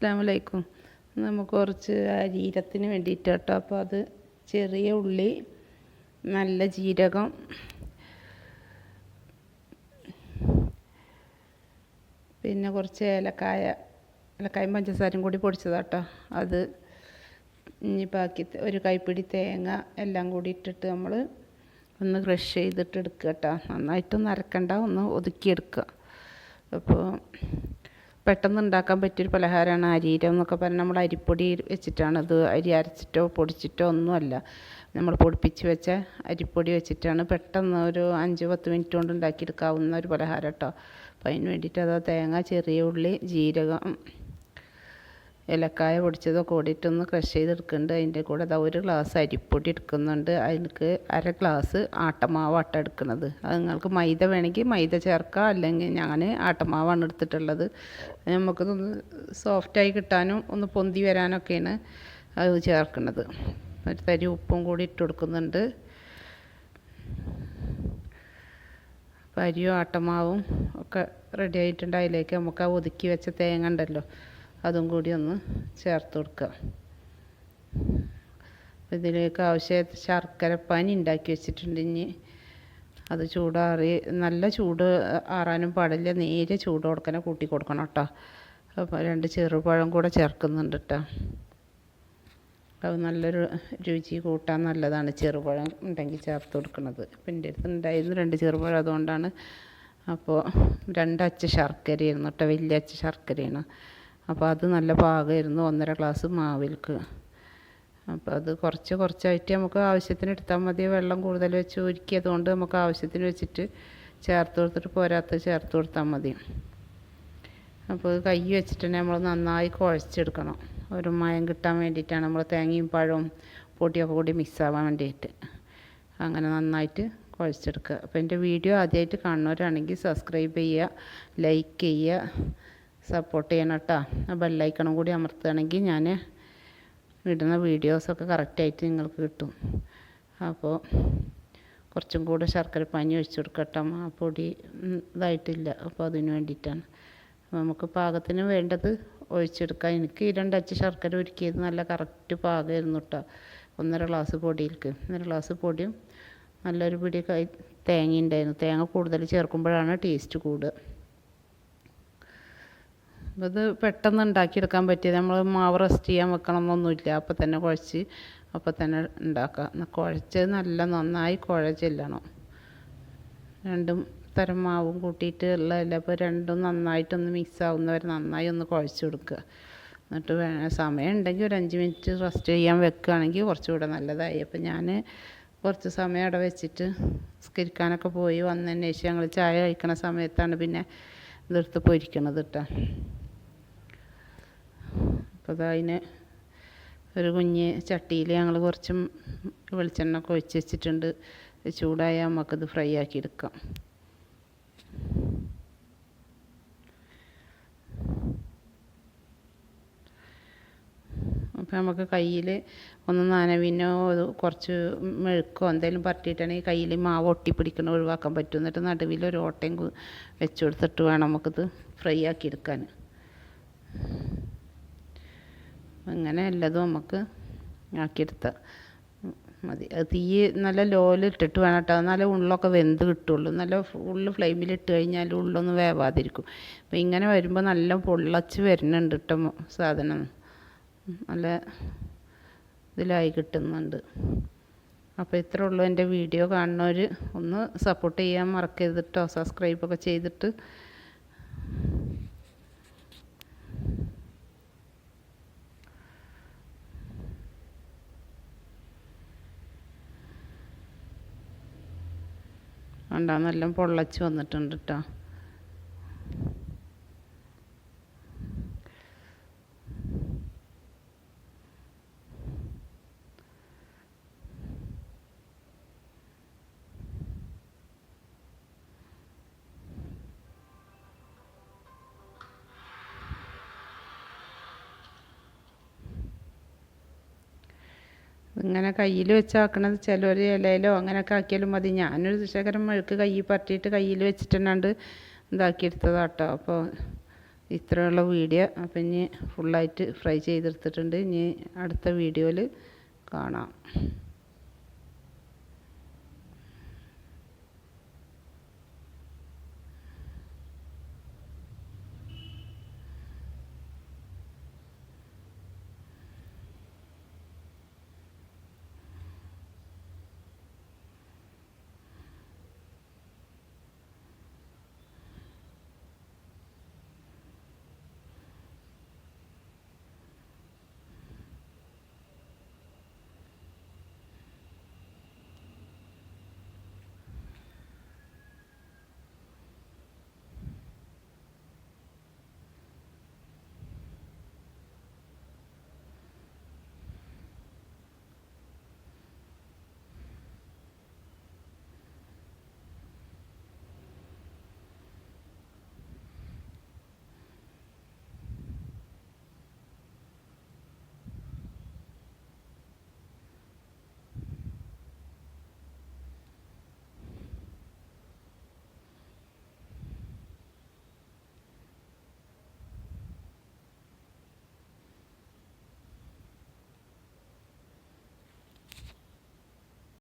അസ്സാം വലൈക്കും നമുക്ക് കുറച്ച് അരീരത്തിന് വേണ്ടിയിട്ട് കേട്ടോ. അപ്പോൾ അത് ചെറിയ ഉള്ളി നല്ല ജീരകം പിന്നെ കുറച്ച് ഏലക്കായ ഏലക്കായും പഞ്ചസാരയും കൂടി പൊടിച്ചതാട്ടോ അത് ഇനി ബാക്കി ഒരു കൈപ്പിടി തേങ്ങ എല്ലാം കൂടി ഇട്ടിട്ട് നമ്മൾ ഒന്ന് ക്രഷ് ചെയ്തിട്ട് എടുക്കുക കേട്ടോ. നന്നായിട്ട് അരക്കണ്ട ഒന്ന് ഒതുക്കിയെടുക്കുക അപ്പോൾ പെട്ടെന്ന് ഉണ്ടാക്കാൻ പറ്റിയൊരു പലഹാരമാണ് അരീരം എന്നൊക്കെ പറഞ്ഞാൽ നമ്മൾ അരിപ്പൊടി വെച്ചിട്ടാണ്. അത് അരി അരച്ചിട്ടോ പൊടിച്ചിട്ടോ ഒന്നുമല്ല. നമ്മൾ പൊടിപ്പിച്ച് വെച്ച അരിപ്പൊടി വെച്ചിട്ടാണ് പെട്ടെന്ന് ഒരു അഞ്ച് പത്ത് മിനിറ്റ് കൊണ്ട് ഉണ്ടാക്കിയെടുക്കാവുന്ന ഒരു പലഹാരം കേട്ടോ. അപ്പോൾ അതിന് വേണ്ടിയിട്ട് അത് തേങ്ങ ചെറിയ ഉള്ളി ജീരകം ഏലക്കായ പൊടിച്ചതൊക്കെ കൂടിയിട്ടൊന്ന് ക്രഷ് ചെയ്തെടുക്കുന്നുണ്ട് അതിന്റെ കൂടെ അതാ ഒരു ഗ്ലാസ് അരിപ്പൊടി എടുക്കുന്നുണ്ട്. അതിലേക്ക് അര ഗ്ലാസ് ആട്ടമാവാട്ട എടുക്കുന്നത് അത് നിങ്ങൾക്ക് മൈദ വേണമെങ്കിൽ മൈദ ചേർക്കുക അല്ലെങ്കിൽ ഞാൻ ആട്ടമാവാണ് എടുത്തിട്ടുള്ളത്. നമുക്കതൊന്ന് സോഫ്റ്റായി കിട്ടാനും ഒന്ന് പൊന്തി വരാനൊക്കെയാണ് അത് ചേർക്കുന്നത് ഒരു തരി ഉപ്പും കൂടി ഇട്ട് കൊടുക്കുന്നുണ്ട്. അപ്പോൾ അരിയും ആട്ടമാവും ഒക്കെ റെഡി ആയിട്ടുണ്ട്. അതിലേക്ക് നമുക്ക് ആ ഒതുക്കി വെച്ച തേങ്ങ ഉണ്ടല്ലോ. അതും കൂടി ഒന്ന് ചേർത്ത് കൊടുക്കുക. ഇതിലേക്ക് ആവശ്യമായിട്ട് ശർക്കരപ്പാനി ഉണ്ടാക്കി വെച്ചിട്ടുണ്ട് ഇനി. അത് ചൂടാറി നല്ല ചൂട് ആറാനും പാടില്ല. നേരെ ചൂട് കൊടുക്കണേ കൂട്ടി കൊടുക്കണം കേട്ടോ. അപ്പോൾ രണ്ട് ചെറുപഴം കൂടെ ചേർക്കുന്നുണ്ട് കേട്ടോ. അത് നല്ലൊരു രുചി കൂട്ടാൻ നല്ലതാണ് ചെറുപഴം ഉണ്ടെങ്കിൽ ചേർത്ത് കൊടുക്കുന്നത് അപ്പം എന്റെ അടുത്ത് ഉണ്ടായിരുന്നു രണ്ട് ചെറുപഴം അതുകൊണ്ടാണ്. അപ്പോൾ രണ്ടച്ച ശർക്കരയായിരുന്നു കേട്ടോ. വലിയ അച്ച ശർക്കരയാണ്. അപ്പോൾ അത് നല്ല പാകമായിരുന്നു ഒന്നര ഗ്ലാസ് മാവിൽക്ക്. അപ്പോൾ അത് കുറച്ച് കുറച്ചായിട്ട് നമുക്ക് ആവശ്യത്തിന് എടുത്താൽ മതി. വെള്ളം കൂടുതൽ വെച്ച് ഉരുക്കിയത് കൊണ്ട് നമുക്ക് ആവശ്യത്തിന് വെച്ചിട്ട് ചേർത്ത് കൊടുത്തിട്ട് പോരാത്ത ചേർത്ത് കൊടുത്താൽ മതി. അപ്പോൾ കൈ വെച്ചിട്ട് തന്നെ നമ്മൾ നന്നായി കുഴച്ചെടുക്കണം. ഒരു മയം കിട്ടാൻ വേണ്ടിയിട്ടാണ് നമ്മൾ തേങ്ങയും പഴവും പൊടിയൊക്കെ കൂടി മിക്സ് ആവാൻ വേണ്ടിയിട്ട് അങ്ങനെ നന്നായിട്ട് കുഴച്ചെടുക്കുക. അപ്പോൾ എന്റെ വീഡിയോ ആദ്യമായിട്ട് കാണുന്നവരാണെങ്കിൽ സബ്സ്ക്രൈബ് ചെയ്യുക ലൈക്ക് ചെയ്യുക സപ്പോർട്ട് ചെയ്യണം കേട്ടോ ആ ബെല്ലൈക്കണും കൂടി അമർത്തുകയാണെങ്കിൽ ഞാൻ ഇടുന്ന വീഡിയോസൊക്കെ കറക്റ്റായിട്ട് നിങ്ങൾക്ക് കിട്ടും. അപ്പോൾ കുറച്ചും കൂടെ ശർക്കര പാനി ഒഴിച്ച് കൊടുക്കട്ടെ. ആ പൊടി ഇതായിട്ടില്ല. അപ്പോൾ അതിന് വേണ്ടിയിട്ടാണ്. നമുക്ക് പാകത്തിന് വേണ്ടത് ഒഴിച്ചെടുക്കാം. എനിക്ക് ഈ രണ്ടച്ച് ശർക്കര ഒരുക്കിയത് നല്ല കറക്റ്റ് പാകമായിരുന്നു കേട്ടോ ഒന്നര ഗ്ലാസ് പൊടിയിലേക്ക് ഒന്നര ഗ്ലാസ് പൊടിയും നല്ലൊരു പിടി തേങ്ങ ഉണ്ടായിരുന്നു തേങ്ങ കൂടുതൽ ചേർക്കുമ്പോഴാണ് ടേസ്റ്റ് കൂടുക. ഇത് പെട്ടെന്ന് ഉണ്ടാക്കിയെടുക്കാൻ പറ്റിയത് നമ്മൾ മാവ് റെസ്റ്റ് ചെയ്യാൻ വെക്കണം എന്നൊന്നുമില്ല അപ്പം തന്നെ കുഴച്ച് അപ്പം തന്നെ ഉണ്ടാക്കാം കുഴച്ച് നല്ല നന്നായി കുഴച്ചെല്ലണം രണ്ടും തരം മാവും കൂട്ടിയിട്ട് ഉള്ളതല്ല അപ്പോൾ രണ്ടും നന്നായിട്ടൊന്ന് മിക്സ് ആവുന്നവരെ നന്നായി ഒന്ന് കുഴച്ച് കൊടുക്കുക. എന്നിട്ട് സമയം ഉണ്ടെങ്കിൽ ഒരു അഞ്ച് മിനിറ്റ് റെസ്റ്റ് ചെയ്യാൻ വെക്കുകയാണെങ്കിൽ കുറച്ചുകൂടെ നല്ലതായി. അപ്പം ഞാൻ കുറച്ച് സമയം അവിടെ വെച്ചിട്ട് നിസ്കരിക്കാനൊക്കെ പോയി വന്നതിന് ശേഷം ഞങ്ങൾ ചായ കഴിക്കണ സമയത്താണ് പിന്നെ ഇതെടുത്ത് പൊരിക്കണത് കേട്ടോ അപ്പോൾ അത് അതിന് ഒരു കുഞ്ഞ് ചട്ടിയിൽ ഞങ്ങൾ കുറച്ച് വെളിച്ചെണ്ണ ഒക്കെ ഒഴിച്ച് വെച്ചിട്ടുണ്ട്. ചൂടായാൽ നമുക്കത് ഫ്രൈ ആക്കി എടുക്കാം. അപ്പോൾ നമുക്ക് കയ്യിൽ ഒന്ന് നനവിനോ കുറച്ച് മെഴുക്കോ എന്തെങ്കിലും പറ്റിയിട്ടാണെങ്കിൽ കയ്യിൽ മാവ് ഒട്ടിപ്പിടിക്കണ ഒഴിവാക്കാൻ പറ്റും. എന്നിട്ട് നടുവിൽ ഒരു ഓട്ടയും വെച്ച് കൊടുത്തിട്ട് വേണം നമുക്കിത് ഫ്രൈ ആക്കി എടുക്കാൻ അങ്ങനെ എല്ലതും നമുക്ക് ആക്കിയെടുത്താൽ മതി. അത് തീ നല്ല ലോയിൽ ഇട്ടിട്ട് വേണം കേട്ടോ. നല്ല ഉള്ളൊക്കെ വെന്ത് കിട്ടുള്ളൂ. നല്ല ഫുള്ള് ഫ്ലെയിമിൽ ഇട്ട് കഴിഞ്ഞാൽ ഉള്ളൊന്നും വേവാതിരിക്കും. അപ്പോൾ ഇങ്ങനെ വരുമ്പോൾ നല്ല പൊള്ളച്ച് വരുന്നുണ്ട് കേട്ടോ സാധനം. നല്ല ഇതിലായി കിട്ടുന്നുണ്ട്. അപ്പോൾ ഇത്രേ ഉള്ളൂ എന്റെ വീഡിയോ. കാണുന്നവർ ഒന്ന് സപ്പോർട്ട് ചെയ്യാൻ മറക്കരുത് കേട്ടോ സബ്സ്ക്രൈബൊക്കെ ചെയ്തിട്ട് കണ്ടാ നല്ല പൊള്ളച്ച് വന്നിട്ടുണ്ട് കേട്ടോ ഇങ്ങനെ കയ്യിൽ വെച്ചാക്കണത് ചിലർ ഇലയിലോ അങ്ങനെയൊക്കെ ആക്കിയാലും മതി. ഞാനൊരു ശേഖരം മെഴുക്ക് കയ്യിൽ പറ്റിയിട്ട് കയ്യിൽ വെച്ചിട്ടുണ്ടാണ്ട് ഇതാക്കിയെടുത്തതാട്ടോ അപ്പോൾ ഇത്രയുള്ള വീഡിയോ. അപ്പം ഇനി ഫുള്ളായിട്ട് ഫ്രൈ ചെയ്തെടുത്തിട്ടുണ്ട്. ഇനി അടുത്ത വീഡിയോയിൽ കാണാം.